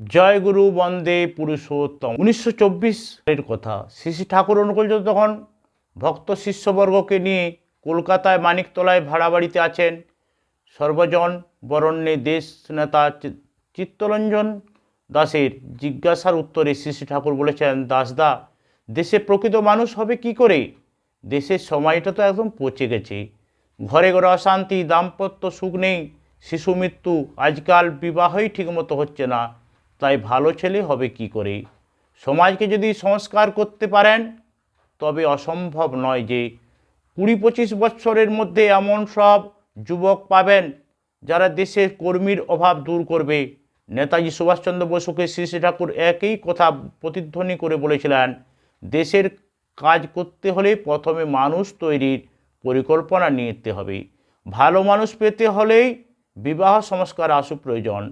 জয়গুরু বন্দে পুরুষোত্তম। উনিশশো চব্বিশ এর কথা। শ্রী ঠাকুর অনুকূল তখন ভক্ত শিষ্যবর্গকে নিয়ে কলকাতায় মানিকতলায় ভাড়া বাড়িতে আছেন সর্বজন বরণ্যে দেশ নেতা চিত্তরঞ্জন দাসের জিজ্ঞাসার উত্তরে শ্রী ঠাকুর বলেছেন দাসদা দেশে প্রকৃত মানুষ হবে কি করে? দেশের সময়টা তো একদম পচে গেছে। ঘরে ঘরে অশান্তি, দাম্পত্য সুখ নেই, শিশু মৃত্যু, আজকাল বিবাহই ঠিকমতো হচ্ছে না। তাই ভালো ছেলে হবে কি করে? সমাজকে যদি সংস্কার করতে পারেন, তবে অসম্ভব নয় যে কুড়ি পঁচিশ বছরের মধ্যে এমন সব যুবক পাবেন যারা দেশের কর্মীর অভাব দূর করবে। নেতাজি সুভাষচন্দ্র বসুকে শ্রী শ্রী ঠাকুর একই কথা প্রতিধ্বনি করে বলেছিলেন, দেশের কাজ করতে হলে প্রথমে মানুষ তৈরির পরিকল্পনা নিতে হবে। ভালো মানুষ পেতে হলেই বিবাহ সংস্কার আসু প্রয়োজন।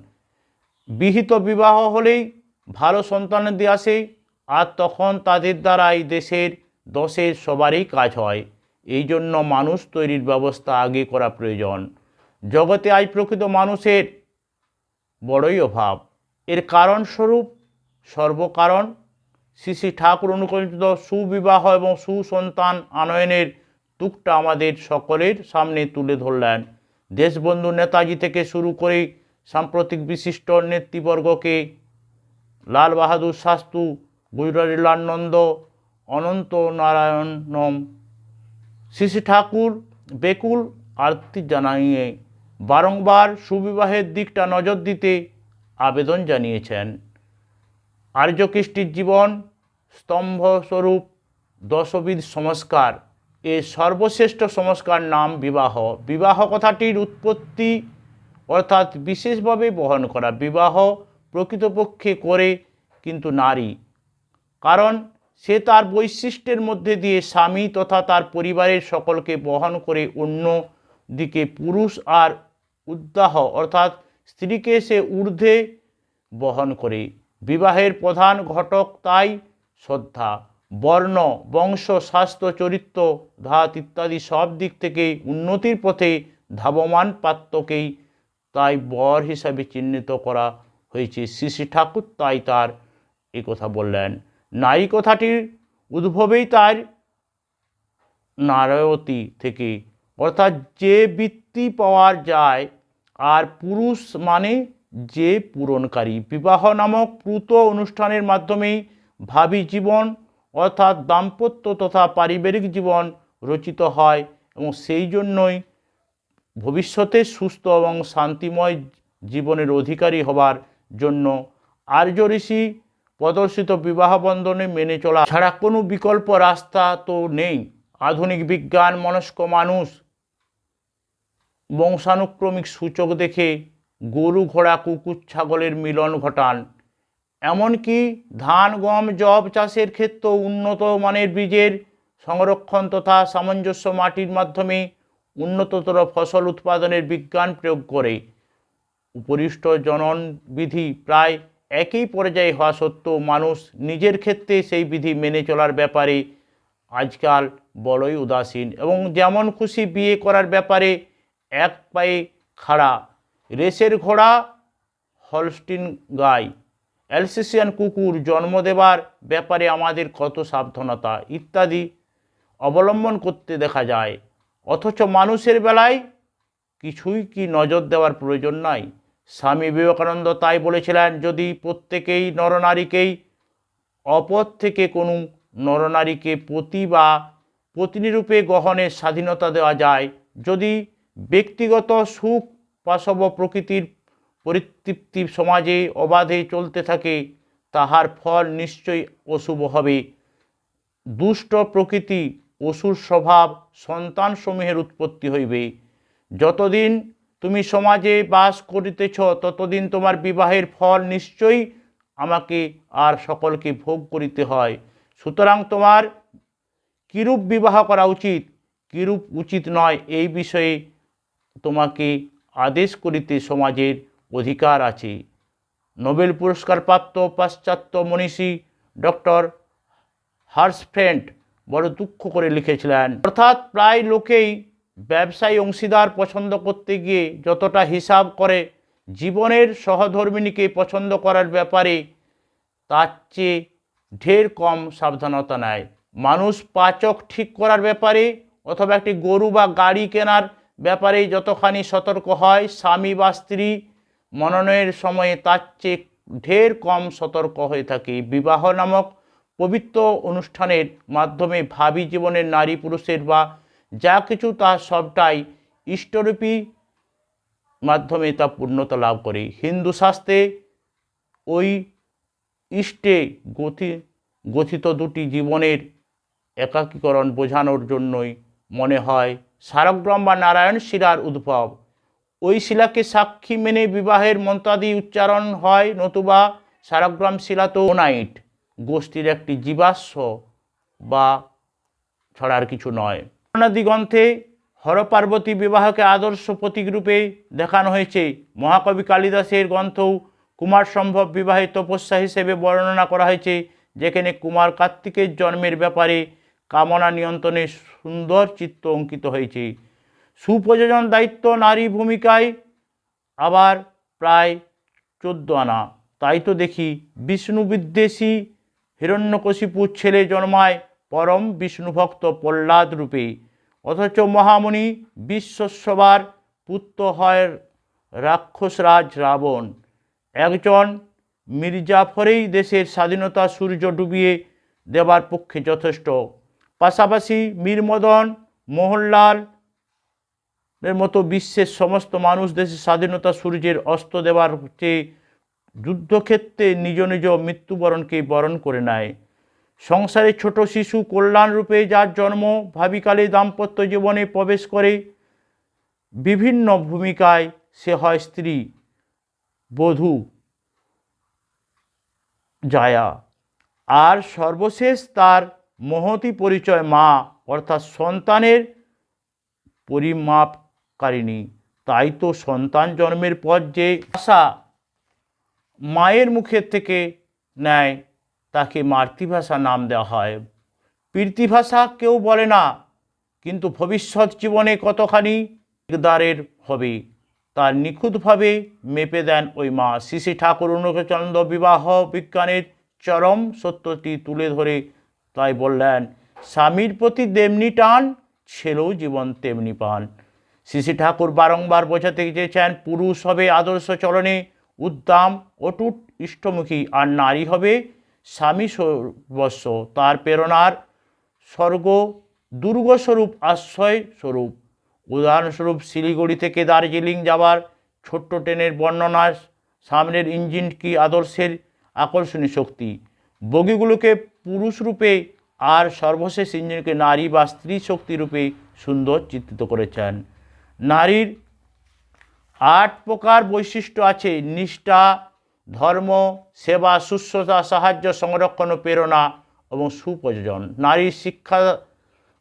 বিহিত বিবাহ হলেই ভালো সন্তান সন্তানাদি আসে, আর তখন তাদের দ্বারাই দেশের দশের সবারই কাজ হয়। এই জন্য মানুষ তৈরির ব্যবস্থা আগে করা প্রয়োজন। জগতে আজ প্রকৃত মানুষের বড়ই অভাব। এর কারণস্বরূপ সর্বকারণ, শ্রী শ্রী ঠাকুর অনুকূলিত সুবিবাহ এবং সুসন্তান আনয়নের তুকটা আমাদের সকলের সামনে তুলে ধরলেন। দেশবন্ধু নেতাজি থেকে শুরু করে সাম্প্রতিক বিশিষ্ট নেতৃবর্গকে লাল বাহাদুর শাস্ত্রু গুজরাটিলানন্দ অনন্ত নারায়ণম শ্রী ঠাকুর, বেকুল আরতি জানিয়ে বারংবার সুবিবাহের দিকটা নজর দিতে আবেদন জানিয়েছেন। আর্যকৃষ্টির জীবন স্তম্ভস্বরূপ দশবিধ সংস্কার। এর সর্বশ্রেষ্ঠ সংস্কার নাম বিবাহ। বিবাহ কথাটির উৎপত্তি অর্থাৎ বিশেষভাবে বহন করা বিবাহ প্রকৃতপক্ষে করে কিন্তু নারী। কারণ সে তার বৈশিষ্ট্যের মধ্যে দিয়ে স্বামী তথা তার পরিবারের সকলকে বহন করে অন্য দিকে পুরুষ আর উদ্দাহ, অর্থাৎ স্ত্রীকে সে ঊর্ধ্বে বহন করে। বিবাহের প্রধান ঘটক তাই শ্রদ্ধা, বর্ণ, বংশ, স্বাস্থ্য, চরিত্র ধাত ইত্যাদি সব দিক থেকে উন্নতির পথে ধাবমান পাত্রকেই তাই বর হিসাবে চিহ্নিত করা হয়েছে। শ্রী ঠাকুর তাই তার এ কথা বললেন। নারী কথাটির উদ্ভবেই তার নারায়তী থেকে। অর্থাৎ যে বৃত্তি পাওয়া যায়, আর পুরুষ মানে যে পূরণকারী। বিবাহ নামক প্লুত অনুষ্ঠানের মাধ্যমেই ভাবি জীবন, অর্থাৎ দাম্পত্য তথা পারিবারিক জীবন রচিত হয় এবং সেই জন্যই ভবিষ্যতে সুস্থ এবং শান্তিময় জীবনের অধিকারী হবার জন্য আর্য ঋষি প্রদর্শিত বিবাহবন্ধনে মেনে চলা ছাড়া কোনো বিকল্প রাস্তা তো নেই। আধুনিক বিজ্ঞান, মনস্ক মানুষ, বংশানুক্রমিক সূচক দেখে গরু ঘোড়া, কুকুর, ছাগলের মিলন ঘটান। এমনকি ধান, গম জব চাষের ক্ষেত্রেও উন্নত মানের বীজের সংরক্ষণ তথা সামঞ্জস্য মাটির মাধ্যমে উন্নততর ফসল উৎপাদনের বিজ্ঞান প্রয়োগ করে উপরিষ্ট জনন বিধি প্রায় একই পর্যায়ে হওয়া সত্ত্বেও মানুষ নিজের ক্ষেত্রে সেই বিধি মেনে চলার ব্যাপারে আজকাল বড়ই উদাসীন এবং যেমন খুশি বিয়ে করার ব্যাপারে এক পায়ে খাড়া। রেসের ঘোড়া, হলস্টিন গাই, অ্যালসেসিয়ান কুকুর জন্ম দেবার ব্যাপারে আমাদের কত সাবধানতা ইত্যাদি অবলম্বন করতে দেখা যায়। অথচ মানুষের বেলায় কিছুই কি নজর দেওয়ার প্রয়োজন নাই। স্বামী বিবেকানন্দ তাই বলেছিলেন, যদি প্রত্যেকেই নরনারীকেই, অপর থেকে কোনো নরনারীকে পতি বা পত্নীরূপে গ্রহণের স্বাধীনতা দেওয়া যায়, যদি ব্যক্তিগত সুখ পাশব প্রকৃতির পরিতৃপ্তি সমাজে অবাধে চলতে থাকে, তাহার ফল নিশ্চয়ই অশুভ হবে। দুষ্ট প্রকৃতি অসুর স্বভাব সন্তানসমূহের উৎপত্তি হইবে। যতদিন তুমি সমাজে বাস করিতেছ, ততদিন তোমার বিবাহের ফল নিশ্চয়ই আমাকে আর সকলকে ভোগ করিতে হয়। সুতরাং তোমার কিরূপ বিবাহ করা উচিত, কিরূপ উচিত নয়, এই বিষয়ে তোমাকে আদেশ করিতে সমাজের অধিকার আছে। নোবেল পুরস্কার প্রাপ্ত পাশ্চাত্য মনীষী ডক্টর হার্সফ্রেন্ড বড় দুঃখ করে লিখেছিলেন। অর্থাৎ প্রায় লোকেই ব্যবসায়ী অংশীদার পছন্দ করতে গিয়ে যতটা হিসাব করে জীবনের সহধর্মিণীকে পছন্দ করার ব্যাপারে তার চেয়ে ঢের কম সাবধানতা নেয়। মানুষ পাচক ঠিক করার ব্যাপারে অথবা একটি গরু বা গাড়ি কেনার ব্যাপারে যতখানি সতর্ক হয়, স্বামী বা স্ত্রী মননের সময়ে তার চেয়ে ঢের কম সতর্ক হয়ে থাকে। বিবাহ নামক পবিত্র অনুষ্ঠানের মাধ্যমে ভাবি জীবনের নারী পুরুষের বা যা কিছু তা সবটাই ইষ্টরূপী মাধ্যমে তা পূর্ণতা লাভ করে। হিন্দু শাস্ত্রে ওই ইষ্টে গতি, গঠিত দুটি জীবনের একাকীকরণ বোঝানোর জন্যই মনে হয় সারগ্রাম বা নারায়ণ শিলার উদ্ভব। ওই শিলাকে সাক্ষী মেনে বিবাহের মন্ত্রাদি উচ্চারণ হয় নতুবা সারগ্রাম শিলা তো নাইট। গোষ্ঠীর একটি জীবাশ্ম বা ছড়ার কিছু নয়। দিগন্থে হরপার্বতী বিবাহকে আদর্শ প্রতীকরূপে দেখানো হয়েছে। মহাকবি কালিদাসের গ্রন্থও কুমার সম্ভব বিবাহে তপস্যা হিসেবে বর্ণনা করা হয়েছে, যেখানে কুমার কার্তিকের জন্মের ব্যাপারে কামনা নিয়ন্ত্রণে সুন্দর চিত্র অঙ্কিত হয়েছে। সুপ্রযোজন দায়িত্ব নারী ভূমিকায় আবার প্রায় চোদ্দ আনা। তাই তো দেখি বিষ্ণু বিদ্বেষী হিরণ্যকশিপুর ছেলে জন্মায় পরম বিষ্ণুভক্ত প্রহ্লাদ রূপে। অথচ মহামণি বিশ্বসভার পুত্র হয় রাক্ষসরাজ রাবণ। একজন মির্জাফরেই দেশের স্বাধীনতা সূর্য ডুবিয়ে দেবার পক্ষে যথেষ্ট। পাশাপাশি মীরমদন, মোহনলাল এর মতো বিশ্বের সমস্ত মানুষ দেশের স্বাধীনতা সূর্যের অস্ত দেবার চেয়ে যুদ্ধক্ষেত্রে নিজ নিজ মৃত্যুবরণকে বরণ করে নেয়। সংসারে ছোট শিশু কল্যাণরূপে যার জন্ম ভাবিকালে দাম্পত্য জীবনে প্রবেশ করে, বিভিন্ন ভূমিকায় সে হয় স্ত্রী, বধূ, জায়া। আর সর্বশেষ তার মহতি পরিচয় মা, অর্থাৎ সন্তানের পরিমাপকারিণী। তাই তো সন্তান জন্মের পর যে আশা মায়ের মুখের থেকে নেয় তাকে মাতৃভাষা নাম দেওয়া হয়। প্রীতিভাষা কেউ বলে না, কিন্তু ভবিষ্যৎ জীবনে কতখানি দিকদারের হবে তার নিখুঁতভাবে মেপে দেন ওই মা। শ্রী ঠাকুর অনুচন্দ্র বিবাহ বিজ্ঞানের চরম সত্যটি তুলে ধরে তাই বললেন, স্বামীর প্রতি তেমনি টান ছেলেও জীবন তেমনি পান। শ্রী ঠাকুর বারংবার বোঝাতে চেয়েছেন, পুরুষ হবে আদর্শ চরণে উদ্দাম অটুট ইষ্টমুখী আর নারী হবে স্বামী সর্বস্ব। তার প্রেরণার স্বর্গ দুর্গস্বরূপ, আশ্রয় স্বরূপ। উদাহরণস্বরূপ, শিলিগুড়ি থেকে দার্জিলিং যাওয়ার ছোট্ট ট্রেনের বর্ণনা, সামনের ইঞ্জিন কি আদর্শের আকর্ষণী শক্তি? বগিগুলোকে পুরুষ রূপে আর সর্বশেষ ইঞ্জিনকে নারী বা স্ত্রী শক্তি রূপে সুন্দর চিত্রিত করেছেন। নারীর আট প্রকার বৈশিষ্ট্য আছে, নিষ্ঠা, ধর্ম, সেবা, শুশ্রূষা, সাহায্য, সংরক্ষণ, প্রেরণা এবং সুপ্রযোজন। নারীর শিক্ষা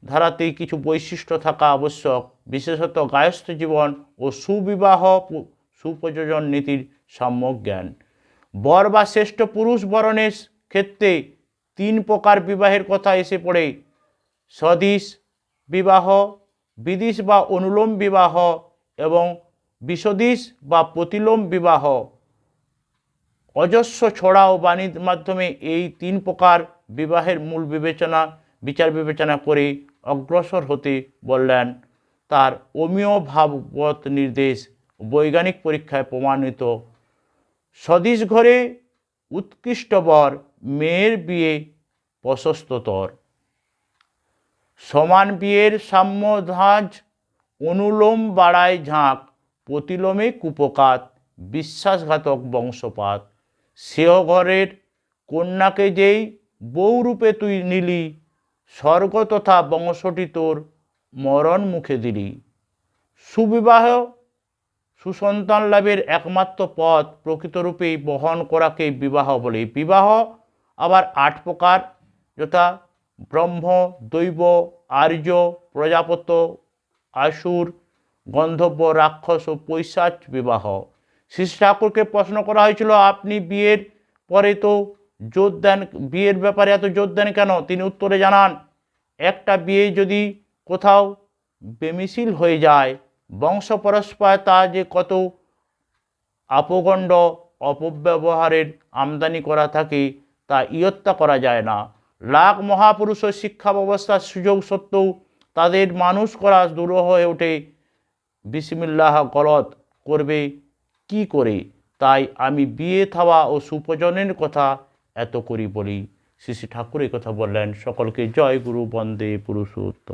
ধারাতেই কিছু বৈশিষ্ট্য থাকা আবশ্যক, বিশেষত গায়স্থ জীবন ও সুবিবাহ সুপ্রযোজন নীতির সম্যক জ্ঞান। বর বা শ্রেষ্ঠ পুরুষ বরণের ক্ষেত্রে তিন প্রকার বিবাহের কথা এসে পড়ে। স্বদেশ বিবাহ, বিদিশ বা অনুলোম বিবাহ এবং বিষদিশ বা প্রতিলোম বিবাহ। অজস্র ছড়া ও বাণীর মাধ্যমে এই তিন প্রকার বিবাহের মূল বিবেচনা, বিচার বিবেচনা করে অগ্রসর হতে বললেন। তার অমীয় ভাববত নির্দেশ বৈজ্ঞানিক পরীক্ষায় প্রমাণিত। স্বদেশ ঘরে উৎকৃষ্ট বর মেয়ের বিয়ে প্রশস্ততর। সমান বিয়ের সাম্য ধাঁজ অনুলোম বাড়ায় ঝাঁক। প্রতিলোমে কুপকাত, বিশ্বাসঘাতক বংশপাত। সেও ঘরের কন্যাকে যেই বৌরূপে তুই নিলি, স্বর্গ তথা বংশটি তোর মরণ মুখে দিলি। সুবিবাহ সুসন্তান লাভের একমাত্র পথ প্রকৃতরূপেই বহন করাকে বিবাহ বলে। বিবাহ আবার আট প্রকার, যথা ব্রহ্ম, দৈব, আর্য, প্রজাপত, আসুর গন্ধর্ব রাক্ষস ও পৈশাচ বিবাহ। শ্রী ঠাকুরকে প্রশ্ন করা হয়েছিল, আপনি বিয়ের পরে তো জোর দেন, বিয়ের ব্যাপারে এত জোর দেন কেন? তিনি উত্তরে জানান, একটা বিয়ে যদি কোথাও বেমিশিল হয়ে যায়, বংশ পরস্পর তা যে কত আপগণ্ড অপব্যবহারের আমদানি করা থাকে, তা ইয়ত্তা করা যায় না। লাখ মহাপুরুষের শিক্ষা ব্যবস্থার সুযোগ সত্ত্বেও তাদের মানুষ করা দূর হয়ে ওঠে বিসমিল্লাহ গলত করবে, কি করে? তাই আমি বিয়ে থাওয়া ও সুপজনের কথা এত করি বলি। শ্রী ঠাকুর কথা বললেন। সকলকে জয় গুরু, বন্দে পুরুষোত্তম।